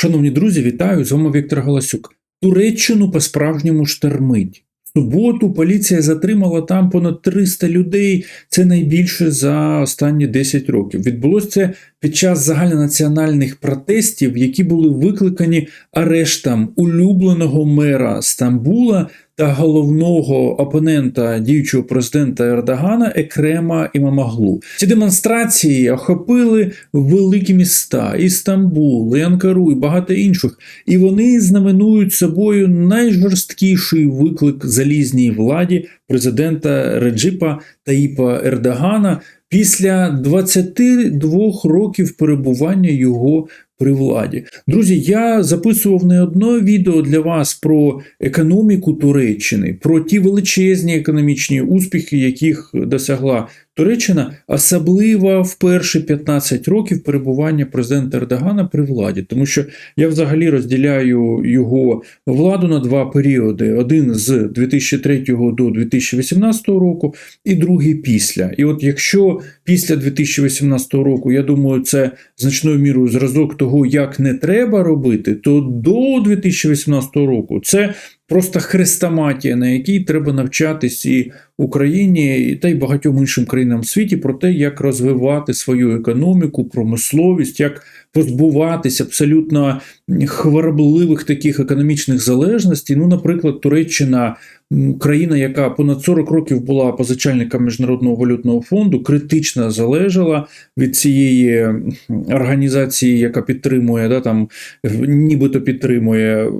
Шановні друзі, вітаю! З вами Віктор Галасюк. Туреччину по-справжньому штормить. Суботу поліція затримала там понад 300 людей. Це найбільше за останні 10 років. Відбулося це під час загальнонаціональних протестів, які були викликані арештом улюбленого мера Стамбула та головного опонента діючого президента Ердогана Екрема Імамаглу. Ці демонстрації охопили великі міста і Стамбул, і і багато інших. І вони знаменують собою найжорсткіший виклик залізній владі президента Реджипа Таїпа Ердогана після 22 років перебування його при владі. Друзі, я записував не одне відео для вас про економіку Туреччини, про ті величезні економічні успіхи, яких досягла Туреччина, особливо в перші 15 років перебування президента Ердогана при владі, тому що я взагалі розділяю його владу на два періоди: один з 2003 до 2018 року, і другий після. І от якщо після 2018 року, я думаю, це значною мірою зразок того, як не треба робити, то до 2018 року це просто хрестоматія, на якій треба навчатись і Україні, та й багатьом іншим країнам світі про те, як розвивати свою економіку, промисловість, як позбуватись абсолютно хворобливих таких економічних залежностей. Ну, наприклад, Туреччина. Країна, яка понад 40 років була позичальником міжнародного валютного фонду, критично залежала від цієї організації, яка підтримує, да там нібито підтримує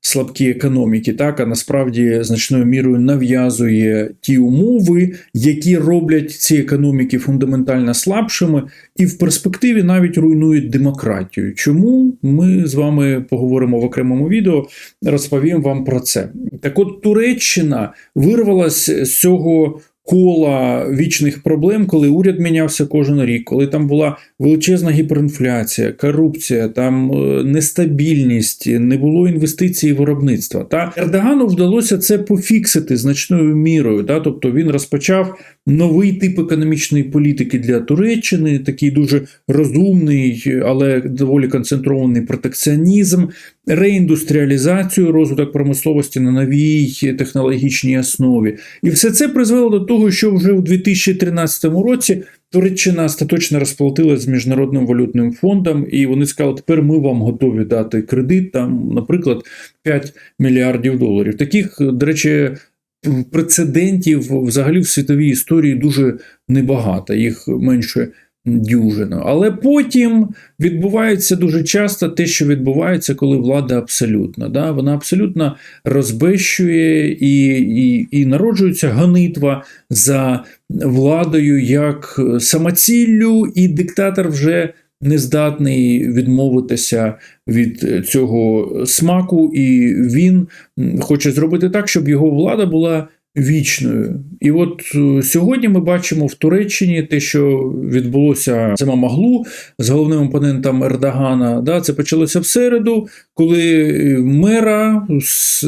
слабкі економіки, так а насправді значною мірою нав'язує ті умови, які роблять ці економіки фундаментально слабшими, і в перспективі навіть руйнують демократію. Чому ми з вами поговоримо в окремому відео, розповім вам про це. Так, от Туреччина вирвалася з цього. Кола вічних проблем, коли уряд мінявся кожен рік, коли там була величезна гіперінфляція, корупція, там е, нестабільність, не було інвестицій в виробництва. Та Ердогану вдалося це пофіксити значною мірою. Та? Тобто він розпочав новий тип економічної політики для Туреччини, такий дуже розумний, але доволі концентрований протекціонізм, реіндустріалізацію, розвиток промисловості на новій технологічній основі. І все це призвело до того, що вже у 2013 році. Туреччина остаточно розплатилася з міжнародним валютним фондом, і вони сказали, тепер ми вам готові дати кредит, там, наприклад, 5 мільярдів доларів. Таких, до речі, прецедентів взагалі в світовій історії дуже небагато, їх менше дюжина. Але потім відбувається дуже часто те, що відбувається, коли влада абсолютна. Да? Вона абсолютно розбещує і, і, і народжується гонитва за владою як самоціллю, і диктатор вже. Не здатний відмовитися від цього смаку, і він хоче зробити так, щоб його влада була вічною. І от е, сьогодні ми бачимо в Туреччині те, що відбулося сама Маглу з головним опонентом Ердогана. Да, Це почалося в середу, коли мера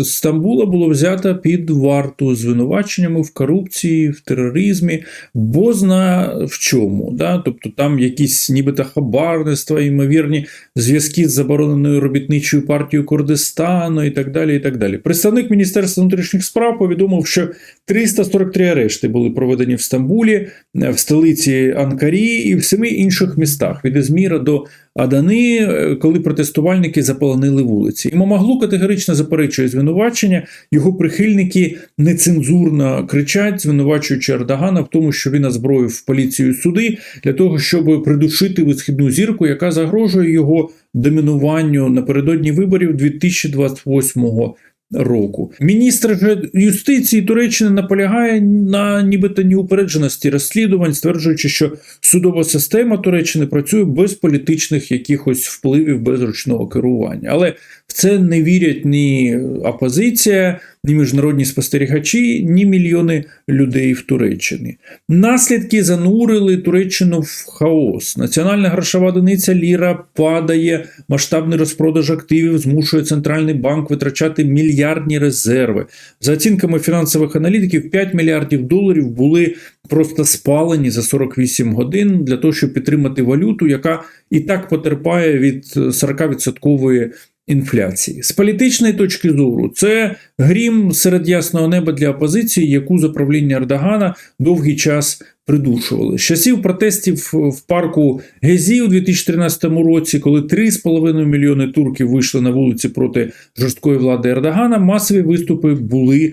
Стамбула було взято під варту звинуваченнями в корупції, в тероризмі, бозна в чому. Да? Тобто там якісь нібито хабарництва, ймовірні зв'язки з забороненою робітничою партією Курдистану і так далі. і так далі. Представник Міністерства внутрішніх справ повідомив, що 343 арешти були проведені в Стамбулі, в столиці Анкарі і в семи інших містах від Ізміра до Адани, е, коли протестувальники заполонили вулиці. І Мамаглу категорично заперечує звинувачення. Його прихильники нецензурно кричать, звинувачуючи Ердогана в тому, що він озброїв поліцію суди для того, щоб придушити висхідну зірку, яка загрожує його домінуванню напередодні виборів 2028 року року. Міністр юстиції Туреччини наполягає на нібито неупередженості розслідувань, стверджуючи, що судова система Туреччини працює без політичних якихось впливів, без ручного керування. Але В це не вірять ні опозиція, ні міжнародні спостерігачі, ні мільйони людей в Туреччині. Наслідки занурили Туреччину в хаос. Національна грошова одиниця ліра падає, масштабний розпродаж активів змушує центральний банк витрачати мільярдні резерви. За оцінками фінансових аналітиків, 5 мільярдів доларів були просто спалені за 48 годин для того, щоб підтримати валюту, яка і так потерпає від 40% інфляції. З політичної точки зору, це грім серед ясного неба для опозиції, яку за правління Ердогана довгий час придушували. З часів протестів в парку Гезі у 2013 році, коли 3,5 мільйони турків вийшли на вулиці проти жорсткої влади Ердогана, масові виступи були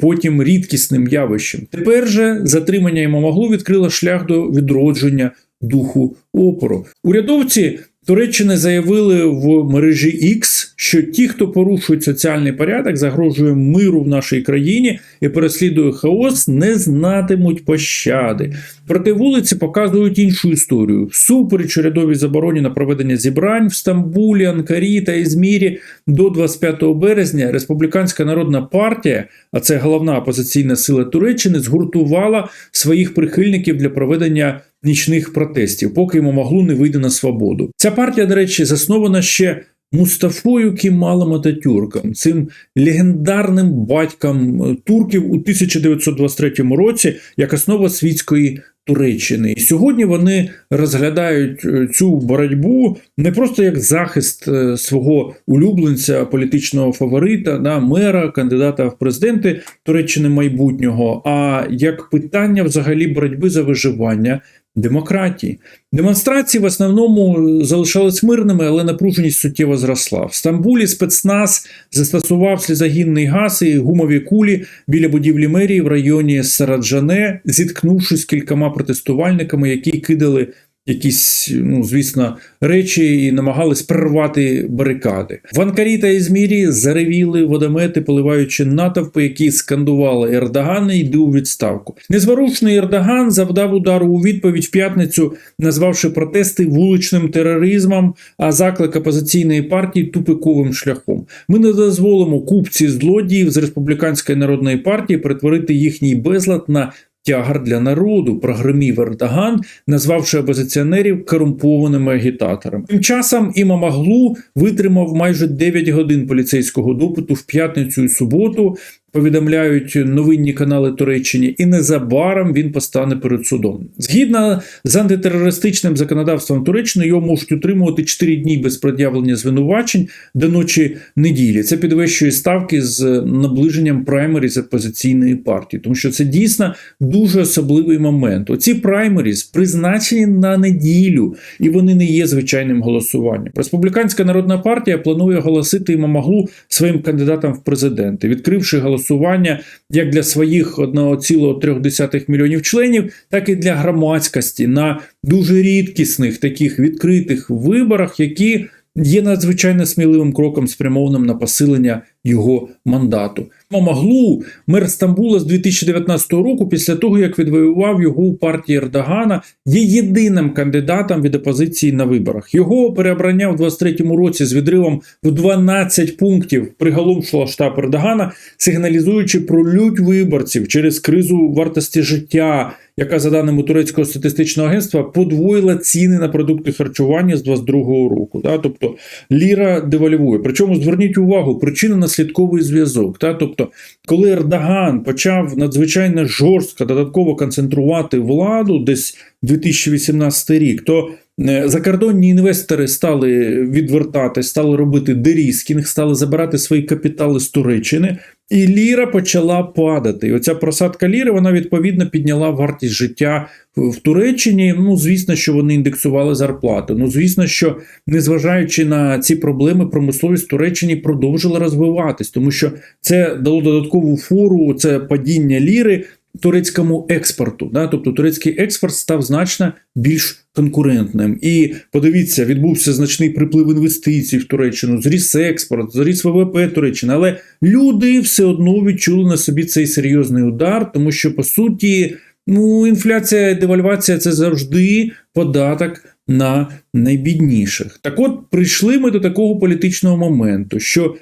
потім рідкісним явищем. Тепер же затримання Імамоглу відкрило шлях до відродження духу опору. Урядовці Туреччини заявили в мережі X, що ті, хто порушують соціальний порядок, загрожує миру в нашій країні і переслідує хаос, не знатимуть пощади. Проте вулиці показують іншу історію. Всупереч урядовій забороні на проведення зібрань в Стамбулі, Анкарі та Ізмірі до 25 березня Республіканська народна партія, а це головна опозиційна сила Туреччини, згуртувала своїх прихильників для проведення нічних протестів, поки йому могло не вийде на свободу. Ця партія, до речі, заснована ще Мустафою Кемалом Ататюрком, цим легендарним батьком е, турків у 1923 році як основа світської Туреччини. І сьогодні вони розглядають е, цю боротьбу не просто як захист е, свого улюбленця, політичного фаворита, да, мера, кандидата в президенти Туреччини майбутнього, а як питання взагалі боротьби за виживання демократії. Демонстрації в основному залишались мирними, але напруженість суттєво зросла. В Стамбулі спецназ застосував слізогінний газ і гумові кулі біля будівлі мерії в районі Сараджане, зіткнувшись з кількома протестувальниками, які кидали якісь, ну звісно, речі і намагались прорвати барикади. В Анкарі та Ізмірі заревіли водомети, поливаючи натовпи, які скандували Ердогана йди у відставку. Незворушний Ердоган завдав удару у відповідь в п'ятницю, назвавши протести вуличним тероризмом, а заклик опозиційної партії тупиковим шляхом. Ми не дозволимо купці злодіїв з республіканської народної партії перетворити їхній безлад на тягар для народу, прогримів Ердоган, назвавши опозиціонерів корумпованими агітаторами. Тим часом Імамаглу витримав майже 9 годин поліцейського допиту в п'ятницю і суботу. Повідомляють новинні канали Туреччини, і незабаром він постане перед судом. Згідно з антитерористичним законодавством Туреччини, його можуть утримувати 4 дні без пред'явлення звинувачень до ночі неділі. Це підвищує ставки з наближенням праймеріз опозиційної партії, тому що це дійсно дуже особливий момент. Оці праймеріз призначені на неділю, і вони не є звичайним голосуванням. Республіканська народна партія планує оголосити Імамаглу своїм кандидатом в президенти, відкривши голосування голосування як для своїх 1,3 мільйонів членів, так і для громадськості на дуже рідкісних таких відкритих виборах, які є надзвичайно сміливим кроком, спрямованим на посилення його мандату. Мамаглу, мер Стамбула з 2019 року, після того як відвоював його у партії Ердогана, є єдиним кандидатом від опозиції на виборах. Його переобрання в 23-му році з відривом в 12 пунктів приголомшила штаб Ердогана, сигналізуючи про лють виборців через кризу вартості життя. Яка, за даними турецького статистичного агентства, подвоїла ціни на продукти харчування з 22-го року. Тобто ліра девальвує. Причому зверніть увагу, причина наслідковий зв'язок. та Тобто, коли Ердоган почав надзвичайно жорстко додатково концентрувати владу десь 2018 рік, то е, закордонні інвестори стали відвертати, стали робити дерізкінг, стали забирати свої капітали з Туреччини. І ліра почала падати. І оця просадка ліри вона відповідно підняла вартість життя в Туреччині. Ну, звісно, що вони індексували зарплату. Ну, звісно, що незважаючи на ці проблеми, промисловість в Туреччині продовжила розвиватись, тому що це дало додаткову фору, це падіння ліри. Турецькому експорту, да, тобто турецький експорт став значно більш конкурентним. І подивіться, відбувся значний приплив інвестицій в Туреччину, зріс експорт, зріс ВВП Туреччини. Але люди все одно відчули на собі цей серйозний удар, тому що по суті, ну інфляція, девальвація це завжди податок на найбідніших. Так от прийшли ми до такого політичного моменту, що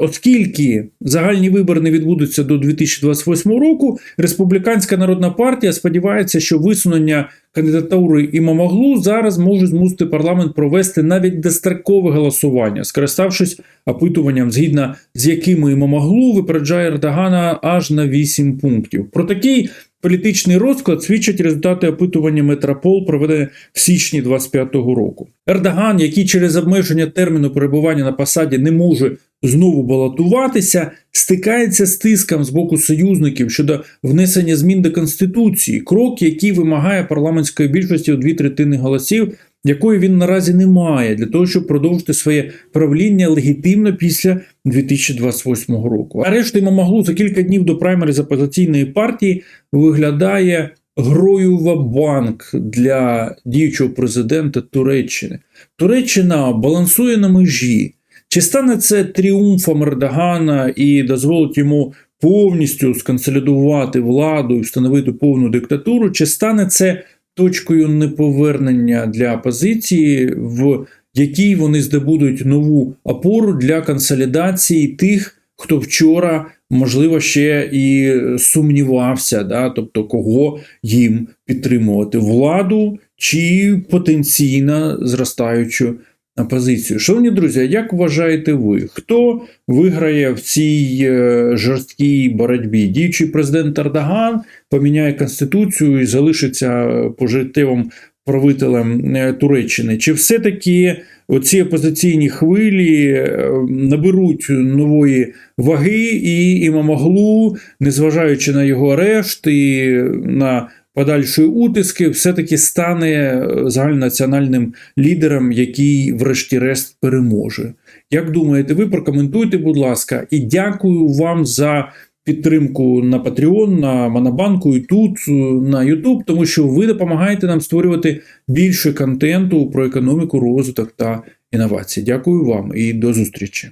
оскільки загальні вибори не відбудуться до 2028 року, республіканська народна партія сподівається, що висунення кандидатури Імамоглу зараз може змусити парламент провести навіть дострокове голосування, скориставшись опитуванням, згідно з якими Імамоглу випереджає Ердогана аж на 8 пунктів. Про такий політичний розклад свідчать результати опитування Метропол, проведене в січні 25-го року. Ердоган, який через обмеження терміну перебування на посаді не може знову балотуватися, стикається з тиском з боку союзників щодо внесення змін до конституції, крок, який вимагає парламентської більшості у дві третини голосів, якої він наразі не має для того, щоб продовжити своє правління легітимно після 2028 року. А решту Імамоглу за кілька днів до праймери з опозиційної партії виглядає грою в банк для діючого президента Туреччини. Туреччина балансує на межі. Чи стане це тріумфом Ердогана і дозволить йому повністю сконсолідувати владу і встановити повну диктатуру, чи стане це точкою неповернення для опозиції, в якій вони здобудуть нову опору для консолідації тих, хто вчора, можливо, ще і сумнівався, да? тобто кого їм підтримувати владу чи потенційно зростаючу опозицію. Шановні друзі, як вважаєте ви, хто виграє в цій е, жорсткій боротьбі? Діючий президент Ердоган поміняє конституцію і залишиться пожиттєвим правителем е, Туреччини? Чи все-таки оці опозиційні хвилі е, наберуть нової ваги і Імамоглу, незважаючи на його арешт і на подальшої утиски, все-таки стане е, загальнонаціональним лідером, який, врешті-решт, переможе. Як думаєте, ви прокоментуйте, будь ласка, і дякую вам за підтримку на Patreon, на Монобанку і тут е, на YouTube, тому що ви допомагаєте нам створювати більше контенту про економіку, розвиток та інновації. Дякую вам і до зустрічі.